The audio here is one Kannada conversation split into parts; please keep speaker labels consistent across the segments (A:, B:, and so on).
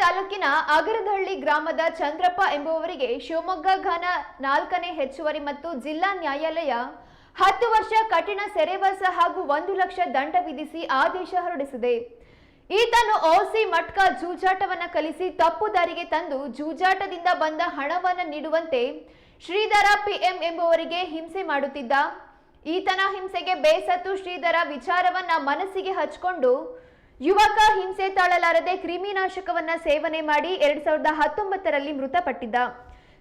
A: ತಾಲೂಕಿನ ಅಗರದಹಳ್ಳಿ ಗ್ರಾಮದ ಚಂದ್ರಪ್ಪ ಎಂಬುವವರಿಗೆ ಶಿವಮೊಗ್ಗ ಘನ ನಾಲ್ಕನೇ ಹೆಚ್ಚುವರಿ ಮತ್ತು ಜಿಲ್ಲಾ ನ್ಯಾಯಾಲಯ ಹತ್ತು ವರ್ಷ ಕಠಿಣ ಸೆರೆವಾಸ ಹಾಗೂ ಒಂದು ಲಕ್ಷ ದಂಡ ವಿಧಿಸಿ ಆದೇಶ ಹೊರಡಿಸಿದೆ. ಈತನು ಓಸಿ ಮಟ್ಕ ಜೂಜಾಟವನ್ನ ಕಲಿಸಿ ತಪ್ಪು ದಾರಿಗೆ ತಂದು ಜೂಜಾಟದಿಂದ ಬಂದ ಹಣವನ್ನು ನೀಡುವಂತೆ ಶ್ರೀಧರ ಪಿಎಂ ಎಂಬುವರಿಗೆ ಹಿಂಸೆ ಮಾಡುತ್ತಿದ್ದ. ಈತನ ಹಿಂಸೆಗೆ ಬೇಸತ್ತು ಶ್ರೀಧರ ವಿಚಾರವನ್ನ ಮನಸ್ಸಿಗೆ ಹಚ್ಕೊಂಡು ಯುವಕ ಹಿಂಸೆ ತಾಳಲಾರದೆ ಕ್ರಿಮಿನಾಶಕವನ್ನ ಸೇವನೆ ಮಾಡಿ ಎರಡ್ ಸಾವಿರದ ಹತ್ತೊಂಬತ್ತರಲ್ಲಿ ಮೃತಪಟ್ಟಿದ್ದ.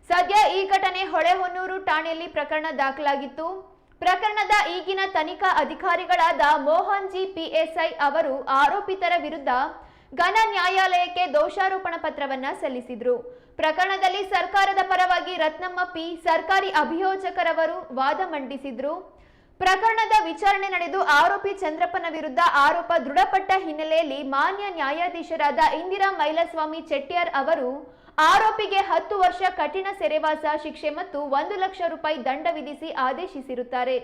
A: ಸದ್ಯ ಈ ಘಟನೆ ಹೊಳೆಹೊನ್ನೂರು ಠಾಣೆಯಲ್ಲಿ ಪ್ರಕರಣ ದಾಖಲಾಗಿತ್ತು. ಪ್ರಕರಣದ ಈಗಿನ ತನಿಖಾ ಅಧಿಕಾರಿಗಳಾದ ಮೋಹನ್ ಜಿ ಪಿಎಸ್ಐ ಅವರು ಆರೋಪಿತರ ವಿರುದ್ಧ ಘನ ನ್ಯಾಯಾಲಯಕ್ಕೆ ದೋಷಾರೋಪಣ ಪತ್ರವನ್ನ ಸಲ್ಲಿಸಿದ್ರು. ಪ್ರಕರಣದಲ್ಲಿ ಸರ್ಕಾರದ ಪರವಾಗಿ ರತ್ನಮ್ಮ ಪಿ ಸರ್ಕಾರಿ ಅಭಿಯೋಜಕರವರು ವಾದ ಮಂಡಿಸಿದ್ರು. ಪ್ರಕರಣದ ವಿಚಾರಣೆ ನಡೆದು ಆರೋಪಿ ಚಂದ್ರಪ್ಪನ ವಿರುದ್ಧ ಆರೋಪ ದೃಢಪಟ್ಟ ಹಿನ್ನೆಲೆಯಲ್ಲಿ ಮಾನ್ಯ ನ್ಯಾಯಾಧೀಶರಾದ ಇಂದಿರಾ ಮೈಲಸ್ವಾಮಿ ಚೆಟ್ಟಿಯಾರ್ ಅವರು ಆರೋಪಿಗೆ ಹತ್ತು ವರ್ಷ ಕಠಿಣ ಸೆರೆವಾಸ ಶಿಕ್ಷೆ ಮತ್ತು ಒಂದು ಲಕ್ಷ ರೂಪಾಯಿ ದಂಡ ವಿಧಿಸಿ ಆದೇಶಿಸಿರುತ್ತಾರೆ.